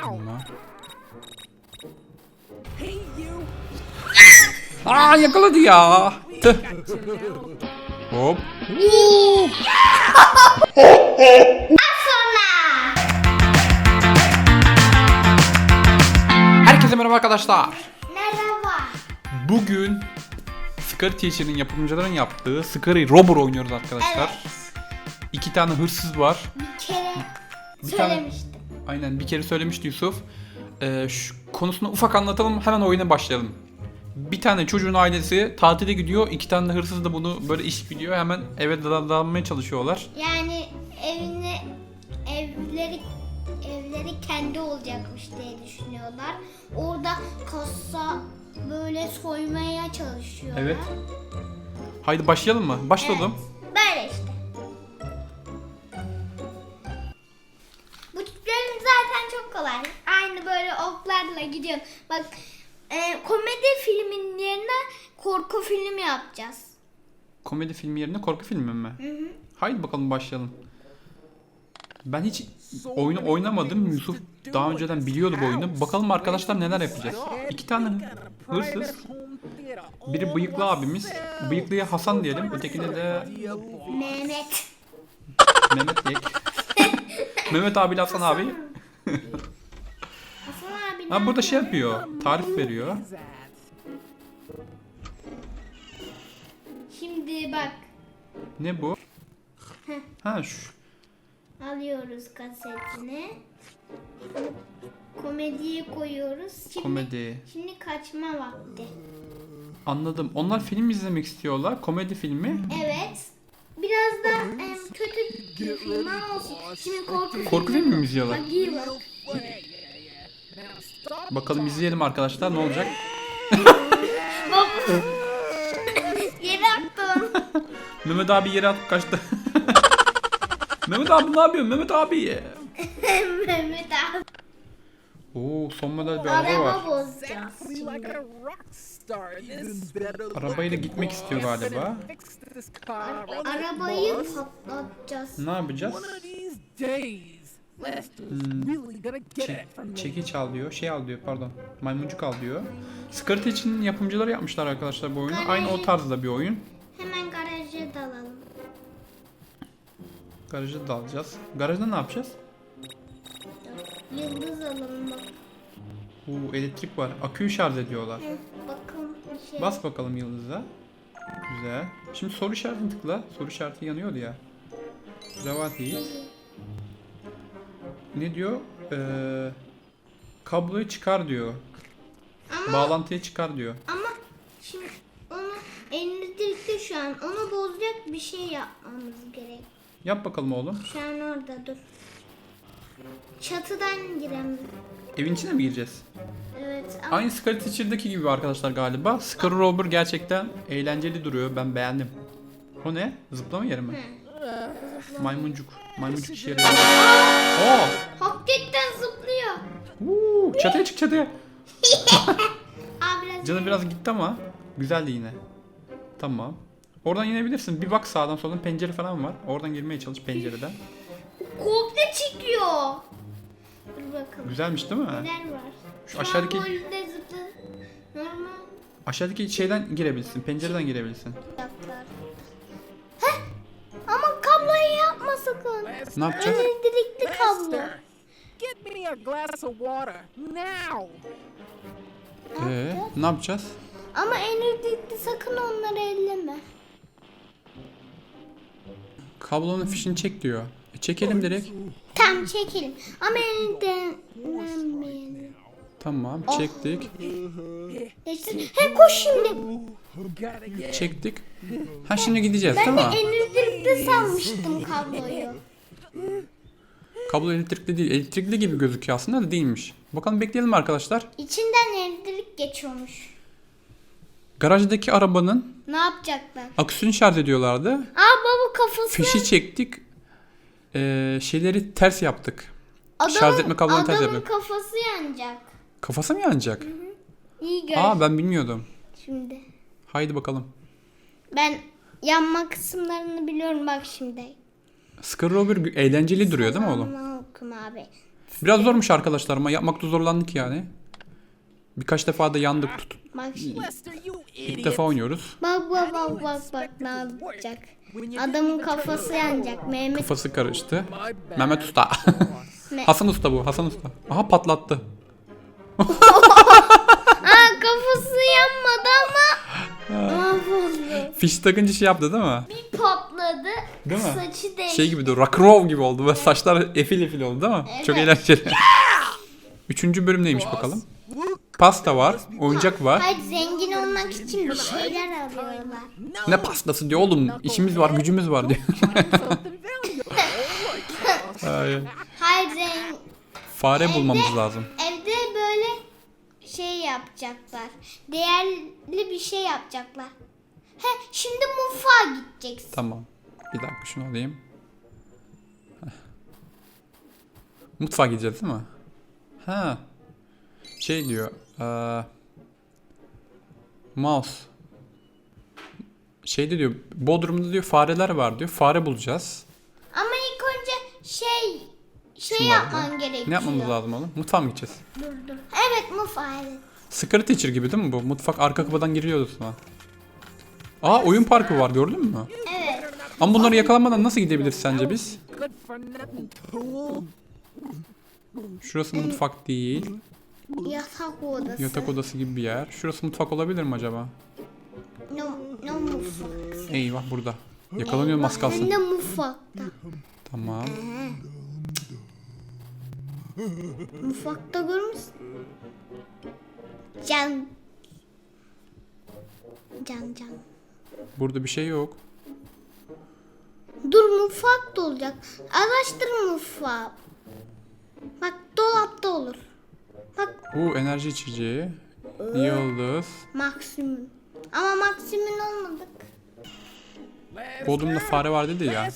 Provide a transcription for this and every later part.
Tamam. Hey you! Aa yakaladı ya. Tüh. Hop. Herkese merhaba arkadaşlar. Merhaba. Bugün Scary Teacher'ın yapımcıların yaptığı Scary Robber oynuyoruz arkadaşlar. Evet. İki tane hırsız var. Bir kere Bir tane- söylemiştim. Aynen bir kere söylemişti Yusuf. Ee, şu konusunu ufak anlatalım hemen oyuna başlayalım. Bir tane çocuğun ailesi tatile gidiyor. iki tane de hırsız da bunu böyle iş biliyor. Hemen eve dadanmaya çalışıyorlar. Yani evini evleri evleri kendi olacakmış diye düşünüyorlar. Orada kasa böyle soymaya çalışıyorlar. Evet. Haydi başlayalım mı? Başlayalım. Evet. Böyle işte. Kolay. Aynı böyle oklarla gidiyor. Bak e, komedi filmin yerine korku filmi yapacağız. Komedi filmi yerine korku filmi mi? Hı hı. Haydi bakalım başlayalım. Ben hiç oyunu oynamadım. Yusuf daha önceden biliyordu bu oyunu. Bakalım arkadaşlar neler yapacağız. İki tane hırsız. Biri bıyıklı abimiz. Bıyıklıya Hasan diyelim. Ötekine de Mehmet. Mehmet Yek. Mehmet abiyle Hasan abi. Ha burada şey yapıyor. Tarif veriyor. Şimdi bak Ne bu? Ha şu. alıyoruz kasetini. Komediyi koyuyoruz. Şimdi, Komedi. Şimdi kaçma vakti. Anladım. Onlar film izlemek istiyorlar. Komedi filmi. Evet. Biraz da em, kötü bir film olsun. Şimdi korku, Korku filmi mi izliyorlar? Bak iyi bak. Bakalım izleyelim arkadaşlar ne olacak. Yere attım. Mehmet abi yere atıp kaçtı. Mehmet abi ne yapıyorsun Mehmet abi? Mehmet abi. Oo son model bir araba var. Araba bozacağız şimdi. Arabayla gitmek istiyor galiba. Arabayı patlatacağız. Ne yapacağız? Me. çekiç al diyor. Şey al diyor pardon. Maymuncuk al diyor. Scary için yapımcıları yapmışlar arkadaşlar bu oyunu. Aynı o tarzda bir oyun. Hemen garaja dalalım. Garaja da alacağız. Garajda ne yapacağız? Yıldız alalım bak. Oo elektrik var. Aküyü şarj ediyorlar. Bakın şey. Bas bakalım yıldıza. Güzel. Şimdi soru işaretini tıkla. Soru işareti yanıyordu ya. Ravat değil. Ne diyor? Ee, kabloyu çıkar diyor. Ama Bağlantıyı çıkar diyor. ama şimdi onu elektrikli şu an. Onu bozacak bir şey yapmamız gerek. Yap bakalım oğlum. Şu an orada dur. Çatıdan girem. Evin içine mi gireceğiz? Evet ama Aynı Scary Teacher'daki gibi arkadaşlar galiba. Scary Robber gerçekten eğlenceli duruyor. Ben beğendim. O ne? Zıplama yeri mi? Maymuncuk. Maymuncuk işe yarıyor. Oo! hakikaten zıplıyor. Uuu, çatıya çık çatıya. Aa biraz gitti ama güzeldi yine. Tamam. Oradan inebilirsin. Bir bak sağdan soldan pencere falan var. Oradan girmeye çalış pencereden. komple çıkıyor. Dur bakalım. Güzelmiş değil mi? Neler var? Şu aşağıdaki zıpla. Normal aşağıdaki şeyden girebilirsin. Pencereden girebilirsin. yaptılar. Sakın. Ne yapacağız? Elektrikli kablo. Get me a glass of water now. Ee, ne yapacağız? Ama elektrikli sakın onları elleme. Kablonun fişini çek diyor. E, çekelim direkt. Tam çekelim. Ama elinden. Tamam, çektik. İşte, he koş şimdi. Çektik. Ha şimdi gideceğiz Ben de elektrikli sanmıştım kabloyu. Kablo elektrikli değil. Elektrikli gibi gözüküyor aslında da değilmiş. Bakalım bekleyelim arkadaşlar. İçinden elektrik geçiyormuş. Garajdaki arabanın Ne yapacaklar? aküsünü şarj ediyorlardı. Aa baba kafasına Fişi çektik. Ee, şeyleri ters yaptık. adamın, şarj etme kablonu ters adamın yapıyor. kafası yanacak. Kafası mı yanacak? İyi gör Aa ben bilmiyordum. şimdi. Haydi bakalım. Ben yanma kısımlarını biliyorum bak şimdi. Scary Robber eğlenceli duruyor değil mi oğlum? Selamünaleyküm abi. Biraz zormuş arkadaşlar ama yapmakta zorlandık yani. Birkaç defa da yandık tut. Bak şimdi. İlk defa oynuyoruz. Bak bak bak bak bak ne yapacak. Adamın kafası yanacak. Mehmet Kafası karıştı. Mehmet Usta. Hasan Usta bu. Hasan Usta. Aha patlattı. Aa kafası yanmadı ama mahvoldu. Fiş takınca şey yaptı değil mi? Bir patladı. Değil mi? Saçı değişti. Şey gibi de rock'n'roll gibi oldu. Ve saçlar efil efil oldu değil mi? Çok Evet. eğlenceli. Üçüncü bölüm neymiş bakalım? Pasta var, oyuncak var. Hayır zengin olmak için bir şeyler arıyorlar. No. Ne pastası diyor oğlum. İşimiz var, gücümüz var diyor. Ay, Hayır zengin. Fare bulmamız lazım. Böyle şey yapacaklar. Değerli bir şey yapacaklar. He şimdi mutfağa gideceksin. Tamam. Bir dakika şunu alayım. Heh. Mutfağa gideceğiz değil mi? Ha. Şey diyor. eee, mouse. Şeyde diyor. Bodrum'da diyor fareler var diyor. Fare bulacağız. Ama ilk önce şey şey yapman gerekiyor. Ne yapmamız lazım oğlum? Mutfağa mı gideceğiz? Dur dur. Evet mutfağa evet. Secret Teacher gibi değil mi bu? Mutfak arka kapıdan giriyordu sonra. Aa oyun parkı var gördün mü? Evet. Ama bunları yakalanmadan nasıl gidebiliriz sence biz? Şurası mutfak değil. Yatak odası. Yatak odası gibi bir yer. Şurası mutfak olabilir mi acaba? No, no mutfak. Eyvah burada. Yakalanıyorum az kalsın. de mutfakta. Tamam. Mutfakta görmüşsün. Can. Can can. Burada bir şey yok. Dur mutfak da olacak. Araştır mutfağı. Bak dolapta olur. Bak Bu enerji içeceği. Yıldız. maksimum. Ama maksimum olmadık. Bodrum'da fare var dedi ya.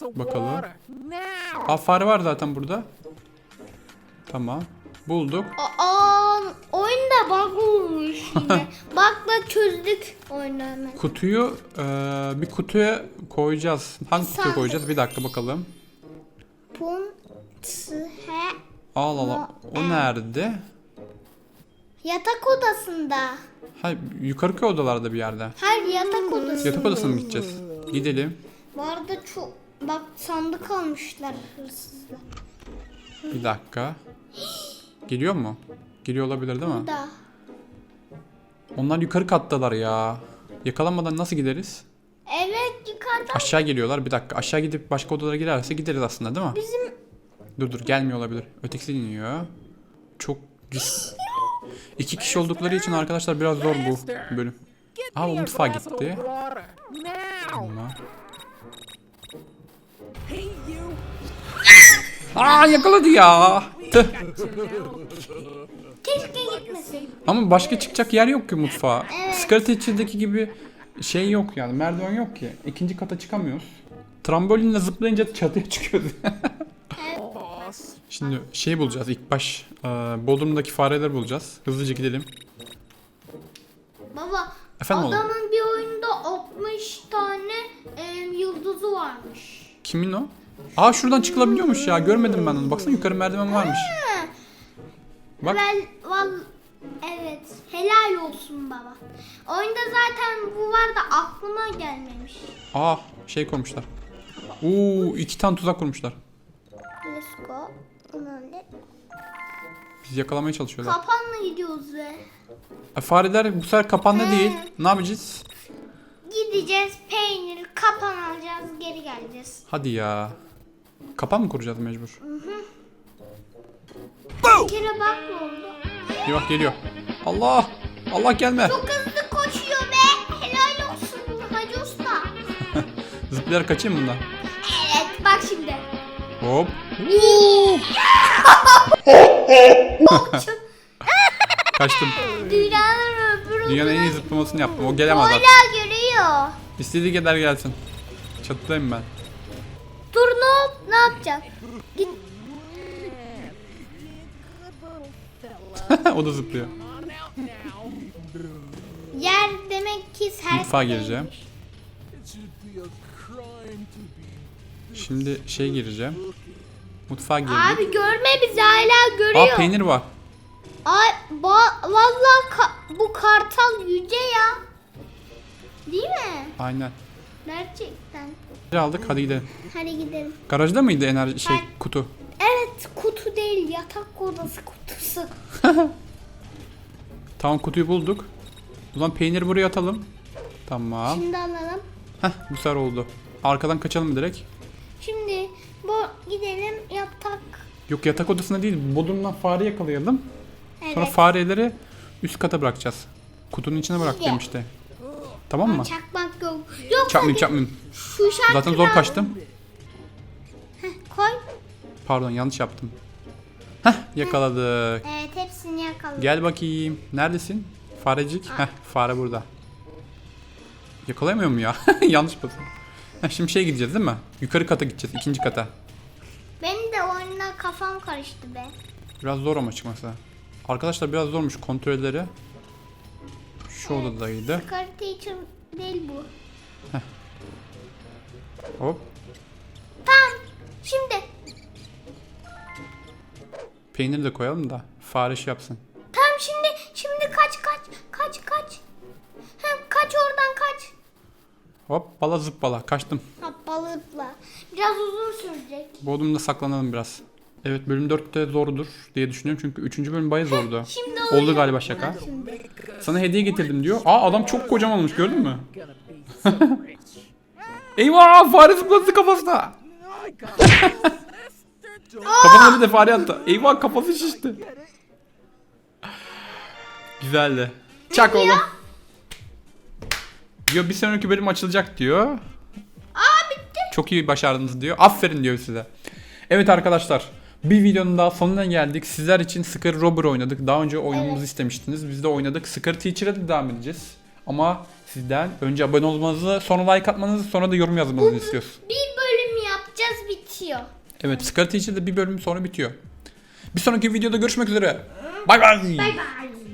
Bakalım. Aa fare var zaten burada. Tamam. Bulduk. Aa, oyunda bug olmuş yine. Bug'la çözdük oyunu hemen. Kutuyu eee, bir kutuya koyacağız. Hangi kutuya Sandık. koyacağız? Bir dakika bakalım. Allah Allah. O nerede? Yatak odasında. Hayır, yukarıki odalarda bir yerde. Her yatak odası. Yatak odasına mı gideceğiz? Gidelim. Bu arada çok bak sandık almışlar hırsızlar. Bir dakika. Geliyor mu? Geliyor olabilir değil mi? Da. Onlar yukarı kattalar ya. Yakalanmadan nasıl gideriz? Evet yukarıda Aşağı geliyorlar. Bir dakika. Aşağı gidip başka odalara girerse gideriz aslında değil mi? bizim Dur dur gelmiyor olabilir. Ötekisi iniyor. Çok risk. İki kişi oldukları için arkadaşlar biraz zor bu bölüm. Aa, o mutfağa gitti. Ama. Aa yakaladı ya. Tüh. keşke gitmesin. Ama başka çıkacak yer yok ki mutfağa. Secret içindeki gibi şey yok yani. Merdiven yok ki. İkinci kata çıkamıyoruz. Trambolinle zıplayınca çatıya çıkıyoruz. Şimdi şey bulacağız ilk baş. Ee, Bodrum'daki fareleri bulacağız. Hızlıca gidelim. Baba Efendim oğlum? adamın bir oyunda 60 tane e, yıldızı varmış. Kimin o? Aa şuradan çıkılabiliyormuş ya. Görmedim ben onu. Baksana yukarı merdiven varmış. Bak. Vel, val, evet helal olsun baba. Oyunda zaten bu var da aklıma gelmemiş. Aa şey koymuşlar. Oo iki tane tuzak kurmuşlar. Let's go. Biz yakalamaya çalışıyorlar. Kapanla gidiyoruz ve E, fareler bu sefer kapandı değil. Ne yapacağız? gideceğiz peynir kapan alacağız geri geleceğiz. Hadi ya. Kapan mı kuracağız mecbur? Bir kere bak ne oldu. Eyvah geliyor. Allah! Allah gelme. Çok hızlı koşuyor be. Helal olsun Hacı Usta. Zıplayarak kaçayım bundan. Evet bak şimdi. Hop. Kaçtım. Dünyanın öbür Dünyanın en iyi zıplamasını yaptım. O gelemez artık. Hala görüyor. İstediği kadar gelsin. Çatıdayım ben. Dur ne, yap- ne yapacak? Git. o da zıplıyor. Yer demek ki ser. Mutfağa gireceğim. Şimdi şey gireceğim. Mutfağa girdik. Abi görme bizi hala görüyor. Aa peynir var. Ay ba- vallahi ka- bu kartal yüce ya. Değil mi? Aynen. Gerçekten. Aldık hadi gidelim. Hadi gidelim. Garajda mıydı enerji şey Ben- kutu? Evet kutu değil yatak odası kutusu. Tamam kutuyu bulduk. O zaman peyniri buraya atalım. Tamam. Şimdi alalım. Heh bu sefer oldu. Arkadan kaçalım direkt. Şimdi bu gidelim yatak. Yok yatak odasına değil. Bodrumdan fare yakalayalım. Evet. Sonra fareleri üst kata bırakacağız. Kutunun içine bırak İyi. demişti. Tamam mı? Çakmak yok. Çarpmayayım çarpmayayım. Şu Zaten zor kaçtım. Heh, koy. Pardon yanlış yaptım. Heh yakaladık. Evet hepsini yakaladım. Gel bakayım. Neredesin? Farecik. Heh fare burada. Yakalayamıyor mu ya? yanlış basın. Heh, şimdi şey gideceğiz değil mi? Yukarı kata gideceğiz. ikinci kata. Benim de oyuna kafam karıştı be. Biraz zor ama çıkması. Arkadaşlar biraz zormuş kontrolleri. Şu odadaydı. Scar Teacher değil bu. Hop. Tamam. Şimdi. Peyniri de koyalım da fare şey yapsın. Tamam şimdi. Şimdi kaç kaç. Kaç kaç. Hem kaç oradan kaç. Hop bala zıppala kaçtım. Hoppalıpla. Biraz uzun sürecek. Bodrum'da saklanalım biraz. Evet bölüm 4'te zordur diye düşünüyorum çünkü 3. bölüm bayağı zordu. Şimdi Oldu galiba şaka. Şimdi. Sana hediye getirdim diyor. Aa adam çok kocaman olmuş gördün mü? Eyvah fare zıpladı kafasına. Kafasına bir de fare attı. Eyvah kafası şişti. Güzeldi. Çak oğlum. Diyor bir sonraki bölüm açılacak diyor. Aa bitti. Çok iyi başardınız diyor. Aferin diyor size. Evet arkadaşlar. Bir videonun daha sonuna geldik. Sizler için Scare Robber oynadık. Daha önce oynamamızı Evet. istemiştiniz. Biz de oynadık. Scare Teacher'a da devam edeceğiz. Ama sizden önce abone olmanızı, sonra like atmanızı, sonra da yorum yazmanızı istiyoruz. Bir bölüm yapacağız bitiyor. Evet, Scare Teacher'da bir bölüm sonra bitiyor. Bir sonraki videoda görüşmek üzere. Bay bay. Bay bay.